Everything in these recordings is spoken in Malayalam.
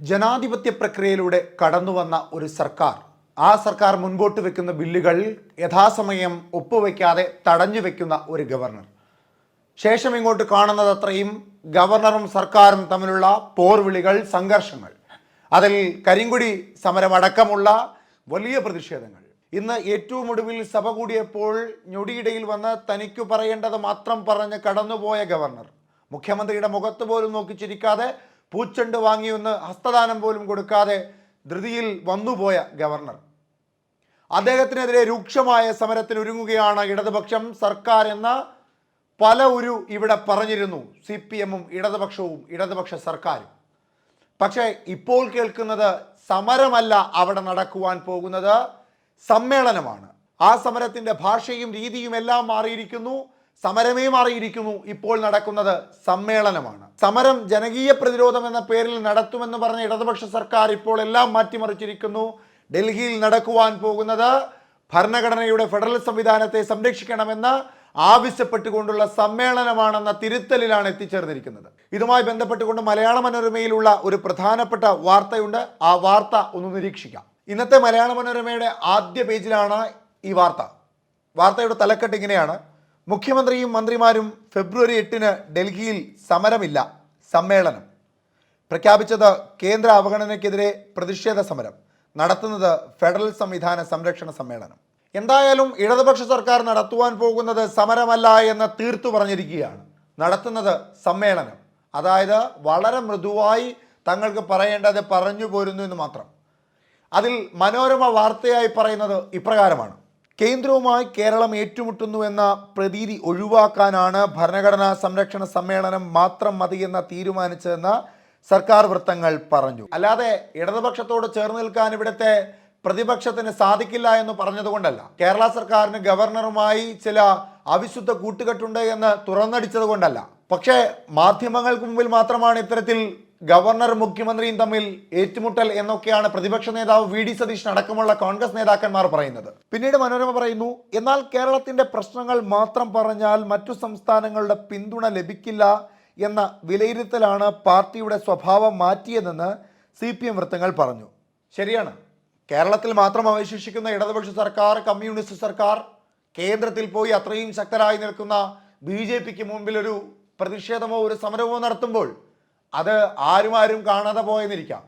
ജനാധിപത്യ പ്രക്രിയയിലൂടെ കടന്നുവന്ന ഒരു സർക്കാർ. ആ സർക്കാർ മുൻപോട്ട് വെക്കുന്ന ബില്ലുകൾ യഥാസമയം ഒപ്പുവെക്കാതെ തടഞ്ഞു വെക്കുന്ന ഒരു ഗവർണർ. ശേഷം ഇങ്ങോട്ട് കാണുന്നത് അത്രയും ഗവർണറും സർക്കാരും തമ്മിലുള്ള പോർവിളികൾ സംഘർഷങ്ങൾ. അതിൽ കരിങ്കുടി സമരമടക്കമുള്ള വലിയ പ്രതിഷേധങ്ങൾ. ഇന്ന് ഏറ്റവും ഒടുവിൽ സഭ കൂടിയപ്പോൾ ഞൊടിയിടയിൽ വന്ന് തനിക്കു പറയേണ്ടത് മാത്രം പറഞ്ഞ് കടന്നുപോയ ഗവർണർ. മുഖ്യമന്ത്രിയുടെ മുഖത്ത് പോലും നോക്കി ചിരിക്കാതെ പൂച്ചെണ്ട് വാങ്ങിയൊന്ന് ഹസ്തദാനം പോലും കൊടുക്കാതെ ധൃതിയിൽ വന്നുപോയ ഗവർണർ. അദ്ദേഹത്തിനെതിരെ രൂക്ഷമായ സമരത്തിന് ഒരുങ്ങുകയാണ് ഇടതുപക്ഷം സർക്കാർ എന്ന പല ഒരു ഇവിടെ പറഞ്ഞിരുന്നു. സി പി എമ്മും ഇടതുപക്ഷവും ഇടതുപക്ഷ സർക്കാരും. പക്ഷേ ഇപ്പോൾ കേൾക്കുന്നത് സമരമല്ല അവിടെ നടക്കുവാൻ പോകുന്നത് സമ്മേളനമാണ്. ആ സമരത്തിന്റെ ഭാഷയും രീതിയും എല്ലാം മാറിയിരിക്കുന്നു. സമരമേ മാറിയിരിക്കുന്നു. ഇപ്പോൾ നടക്കുന്നത് സമ്മേളനമാണ്. സമരം ജനകീയ പ്രതിരോധം എന്ന പേരിൽ നടത്തുമെന്ന് പറഞ്ഞ ഇടതുപക്ഷ സർക്കാർ ഇപ്പോൾ എല്ലാം മാറ്റിമറിച്ചിരിക്കുന്നു. ഡൽഹിയിൽ നടക്കുവാൻ പോകുന്നത് ഭരണഘടനയുടെ ഫെഡറൽ സംവിധാനത്തെ സംരക്ഷിക്കണമെന്ന് ആവശ്യപ്പെട്ടുകൊണ്ടുള്ള സമ്മേളനമാണെന്ന തിരുത്തലിലാണ് എത്തിച്ചേർന്നിരിക്കുന്നത്. ഇതുമായി ബന്ധപ്പെട്ടുകൊണ്ട് മലയാള മനോരമയിലുള്ള ഒരു പ്രധാനപ്പെട്ട വാർത്തയുണ്ട്. ആ വാർത്ത ഒന്ന് നിരീക്ഷിക്കാം. ഇന്നത്തെ മലയാള മനോരമയുടെ ആദ്യ പേജിലാണ് ഈ വാർത്ത. വാർത്തയുടെ തലക്കെട്ട് ഇങ്ങനെയാണ്. മുഖ്യമന്ത്രിയും മന്ത്രിമാരും ഫെബ്രുവരി എട്ടിന് ഡൽഹിയിൽ സമരമില്ല സമ്മേളനം. പ്രഖ്യാപിച്ചത് കേന്ദ്ര അവഗണനയ്ക്കെതിരെ പ്രതിഷേധ സമരം. നടത്തുന്നത് ഫെഡറൽ സംവിധാന സംരക്ഷണ സമ്മേളനം. എന്തായാലും ഇടതുപക്ഷ സർക്കാർ നടത്തുവാൻ പോകുന്നത് സമരമല്ല എന്ന് തീർത്തു പറഞ്ഞിരിക്കുകയാണ്. നടത്തുന്നത് സമ്മേളനം. അതായത് വളരെ മൃദുവായി തങ്ങൾക്ക് പറയേണ്ടത് പറഞ്ഞു പോരുന്നു എന്ന് മാത്രം. അതിൽ മനോരമ വാർത്തയായി പറയുന്നത് ഇപ്രകാരമാണ്. കേന്ദ്രവുമായി കേരളം ഏറ്റുമുട്ടുന്നു എന്ന പ്രതീതി ഒഴിവാക്കാനാണ് ഭരണഘടനാ സംരക്ഷണ സമ്മേളനം മാത്രം മതിയെന്ന തീരുമാനിച്ചതെന്ന് സർക്കാർ വൃത്തങ്ങൾ പറഞ്ഞു. അല്ലാതെ ഇടതുപക്ഷത്തോട് ചേർന്ന് നിൽക്കാൻ ഇവിടുത്തെ പ്രതിപക്ഷത്തിന് സാധിക്കില്ല എന്ന് പറഞ്ഞതുകൊണ്ടല്ല. കേരള സർക്കാരിന് ഗവർണറുമായി ചില അവിശുദ്ധ കൂട്ടുകെട്ടുണ്ട് എന്ന് തുറന്നടിച്ചതുകൊണ്ടല്ല. പക്ഷേ മാധ്യമങ്ങൾക്ക് മുമ്പിൽ മാത്രമാണ് ഇത്തരത്തിൽ ഗവർണർ മുഖ്യമന്ത്രിയും തമ്മിൽ ഏറ്റുമുട്ടൽ എന്നൊക്കെയാണ് പ്രതിപക്ഷ നേതാവ് വി. ഡി. സതീഷ് അടക്കമുള്ള കോൺഗ്രസ് നേതാക്കന്മാർ പറയുന്നത്. പിന്നീട് മനോരമ പറയുന്നു എന്നാൽ കേരളത്തിന്റെ പ്രശ്നങ്ങൾ മാത്രം പറഞ്ഞാൽ മറ്റു സംസ്ഥാനങ്ങളുടെ പിന്തുണ ലഭിക്കില്ല എന്ന വിലയിരുത്തലാണ് പാർട്ടിയുടെ സ്വഭാവം മാറ്റിയതെന്ന് സി. പി. എം വൃത്തങ്ങൾ പറഞ്ഞു. ശരിയാണ്. കേരളത്തിൽ മാത്രം അവശേഷിക്കുന്ന ഇടതുപക്ഷ സർക്കാർ കമ്മ്യൂണിസ്റ്റ് സർക്കാർ കേന്ദ്രത്തിൽ പോയി അത്രയും ശക്തരായി നിൽക്കുന്ന ബി. ജെ. പിക്ക് മുമ്പിൽ ഒരു പ്രതിഷേധമോ ഒരു സമരമോ നടത്തുമ്പോൾ അത് ആരും ആരും കാണാതെ പോയെന്നിരിക്കാം.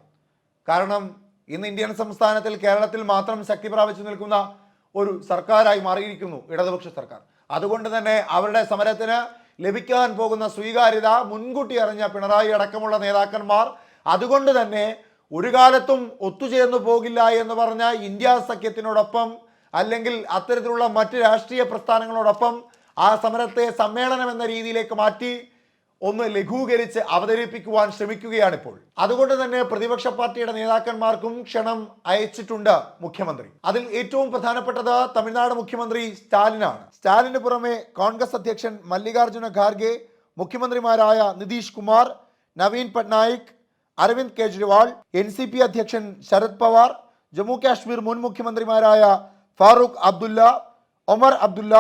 കാരണം ഇന്ന് ഇന്ത്യൻ സംസ്ഥാനത്തിൽ കേരളത്തിൽ മാത്രം ശക്തി പ്രാപിച്ചു നിൽക്കുന്ന ഒരു സർക്കാരായി മാറിയിരിക്കുന്നു ഇടതുപക്ഷ സർക്കാർ. അതുകൊണ്ട് തന്നെ അവരുടെ സമരത്തിന് ലഭിക്കാൻ പോകുന്ന സ്വീകാര്യത മുൻകൂട്ടി അറിഞ്ഞ പിണറായി അടക്കമുള്ള നേതാക്കന്മാർ അതുകൊണ്ട് തന്നെ ഒരു കാലത്തും ഒത്തുചേർന്നു പോകില്ല എന്ന് പറഞ്ഞ ഇന്ത്യ സഖ്യത്തിനോടൊപ്പം അല്ലെങ്കിൽ അത്തരത്തിലുള്ള മറ്റ് രാഷ്ട്രീയ പ്രസ്ഥാനങ്ങളോടൊപ്പം ആ സമരത്തെ സമ്മേളനം എന്ന രീതിയിലേക്ക് മാറ്റി ഒന്ന് ലഘൂകരിച്ച് അവതരിപ്പിക്കുവാൻ ശ്രമിക്കുകയാണിപ്പോൾ. അതുകൊണ്ട് തന്നെ പ്രതിപക്ഷ പാർട്ടിയുടെ നേതാക്കന്മാർക്കും ക്ഷണം അയച്ചിട്ടുണ്ട് മുഖ്യമന്ത്രി. അതിൽ ഏറ്റവും പ്രധാനപ്പെട്ടത് തമിഴ്നാട് മുഖ്യമന്ത്രി സ്റ്റാലിനാണ്. സ്റ്റാലിന് പുറമെ കോൺഗ്രസ് അധ്യക്ഷൻ Mallikarjuna Kharge മുഖ്യമന്ത്രിമാരായ Nitish Kumar Naveen Patnaik Arvind Kejriwal N C P അധ്യക്ഷൻ ശരത് പവാർ ജമ്മു കാശ്മീർ മുൻ മുഖ്യമന്ത്രിമാരായ ഫാറൂഖ് അബ്ദുല്ല ഒമർ അബ്ദുല്ല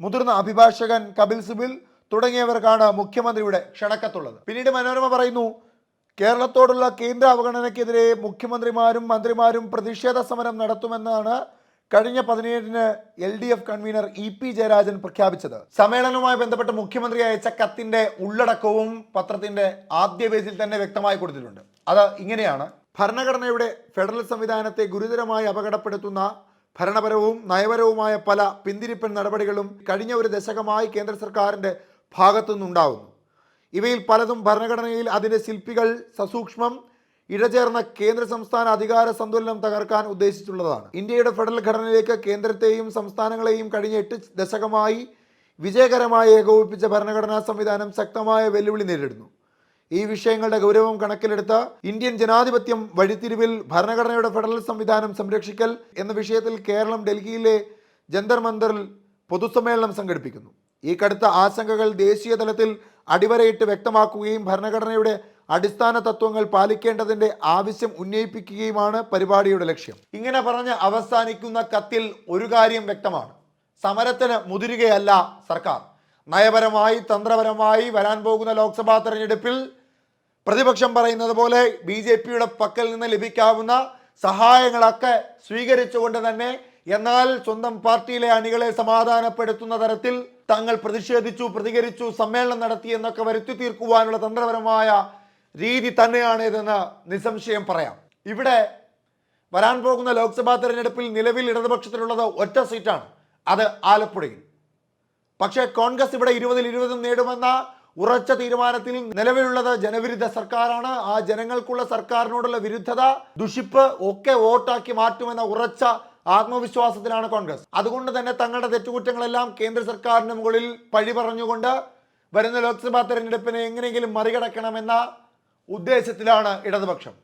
മുതിർന്ന അഭിഭാഷകൻ കപിൽ സിബിൽ തുടങ്ങിയവർക്കാണ് മുഖ്യമന്ത്രിയുടെ ക്ഷണക്കത്തുള്ളത്. പിന്നീട് മനോരമ പറയുന്നു കേരളത്തോടുള്ള കേന്ദ്ര അവഗണനയ്ക്കെതിരെ മുഖ്യമന്ത്രിമാരും മന്ത്രിമാരും പ്രതിഷേധ സമരം നടത്തുമെന്നാണ് കഴിഞ്ഞ പതിനേഴിന് L D F convener E P Jayarajan പ്രഖ്യാപിച്ചത്. സമ്മേളനവുമായി ബന്ധപ്പെട്ട് മുഖ്യമന്ത്രി അയച്ച കത്തിന്റെ ഉള്ളടക്കവും പത്രത്തിന്റെ ആദ്യ പേജിൽ തന്നെ വ്യക്തമായി കൊടുത്തിട്ടുണ്ട്. അത് ഇങ്ങനെയാണ്. ഭരണഘടനയുടെ ഫെഡറൽ സംവിധാനത്തെ ഗുരുതരമായി അപകടപ്പെടുത്തുന്ന ഭരണപരവും നയപരവുമായ പല പിന്തിരിപ്പൻ നടപടികളും കഴിഞ്ഞ ഒരു ദശകമായി കേന്ദ്ര സർക്കാരിന്റെ ഭാഗത്തുനിന്നുണ്ടാവുന്നു. ഇവയിൽ പലതും ഭരണഘടനയിൽ അതിന്റെ ശില്പികൾ സസൂക്ഷ്മം ഇഴചേർന്ന കേന്ദ്ര സംസ്ഥാന അധികാര സന്തുലനം തകർക്കാൻ ഉദ്ദേശിച്ചുള്ളതാണ്. ഇന്ത്യയുടെ ഫെഡറൽ ഘടനയിലേക്ക് കേന്ദ്രത്തെയും സംസ്ഥാനങ്ങളെയും കഴിഞ്ഞ എട്ട് ദശകമായി വിജയകരമായി ഏകോപിപ്പിച്ച ഭരണഘടനാ സംവിധാനം ശക്തമായ വെല്ലുവിളി നേരിടുന്നു. ഈ വിഷയങ്ങളുടെ ഗൗരവം കണക്കിലെടുത്ത ഇന്ത്യൻ ജനാധിപത്യം വഴിത്തിരിവിൽ ഭരണഘടനയുടെ ഫെഡറൽ സംവിധാനം സംരക്ഷിക്കൽ എന്ന വിഷയത്തിൽ കേരളം ഡൽഹിയിലെ ജന്തർ മന്ദറിൽ പൊതുസമ്മേളനം സംഘടിപ്പിക്കുന്നു. ഈ കടുത്ത ആശങ്കകൾ ദേശീയ തലത്തിൽ അടിവരയിട്ട് വ്യക്തമാക്കുകയും ഭരണഘടനയുടെ അടിസ്ഥാന തത്വങ്ങൾ പാലിക്കേണ്ടതിന്റെ ആവശ്യം ഉന്നയിപ്പിക്കുകയുമാണ് പരിപാടിയുടെ ലക്ഷ്യം. ഇങ്ങനെ പറഞ്ഞ് അവസാനിക്കുന്ന കത്തിൽ ഒരു കാര്യം വ്യക്തമാണ്. സമരത്തിന് മുതിരുകയല്ല സർക്കാർ. നയപരമായി തന്ത്രപരമായി വരാൻ പോകുന്ന ലോക്സഭാ തെരഞ്ഞെടുപ്പിൽ പ്രതിപക്ഷം പറയുന്നത് പോലെ ബി ജെ പിയുടെ പക്കൽ നിന്ന് ലഭിക്കാവുന്ന സഹായങ്ങളൊക്കെ സ്വീകരിച്ചുകൊണ്ട് തന്നെ എന്നാൽ സ്വന്തം പാർട്ടിയിലെ അണികളെ സമാധാനപ്പെടുത്തുന്ന തരത്തിൽ തങ്ങൾ പ്രതിഷേധിച്ചു പ്രതികരിച്ചു സമ്മേളനം നടത്തി എന്നൊക്കെ വരുത്തി തീർക്കുവാനുള്ള തന്ത്രപരമായ രീതി തന്നെയാണ് ഇതെന്ന് നിസ്സംശയം പറയാം. ഇവിടെ വരാൻ പോകുന്ന ലോക്സഭാ തെരഞ്ഞെടുപ്പിൽ നിലവിൽ ഇടതുപക്ഷത്തിലുള്ളത് ഒറ്റ സീറ്റാണ് അത് ആലപ്പുഴയിൽ. പക്ഷേ കോൺഗ്രസ് ഇവിടെ ഇരുപതിൽ ഇരുപതും നേടുമെന്ന ഉറച്ച തീരുമാനത്തിൽ നിലവിലുള്ളത് ജനവിരുദ്ധ സർക്കാരാണ്. ആ ജനങ്ങൾക്കുള്ള സർക്കാരിനോടുള്ള വിരുദ്ധത ദുഷിപ്പ് ഒക്കെ വോട്ടാക്കി മാറ്റുമെന്ന ഉറച്ച ആത്മവിശ്വാസത്തിലാണ് കോൺഗ്രസ്. അതുകൊണ്ട് തന്നെ തങ്ങളുടെ തെറ്റുകുറ്റങ്ങളെല്ലാം കേന്ദ്ര സർക്കാരിന് മുകളിൽ പഴി പറഞ്ഞുകൊണ്ട് വരുന്ന ലോക്സഭാ തെരഞ്ഞെടുപ്പിനെ എങ്ങനെയെങ്കിലും മറികടക്കണമെന്ന ഉദ്ദേശത്തിലാണ് ഇടതുപക്ഷം.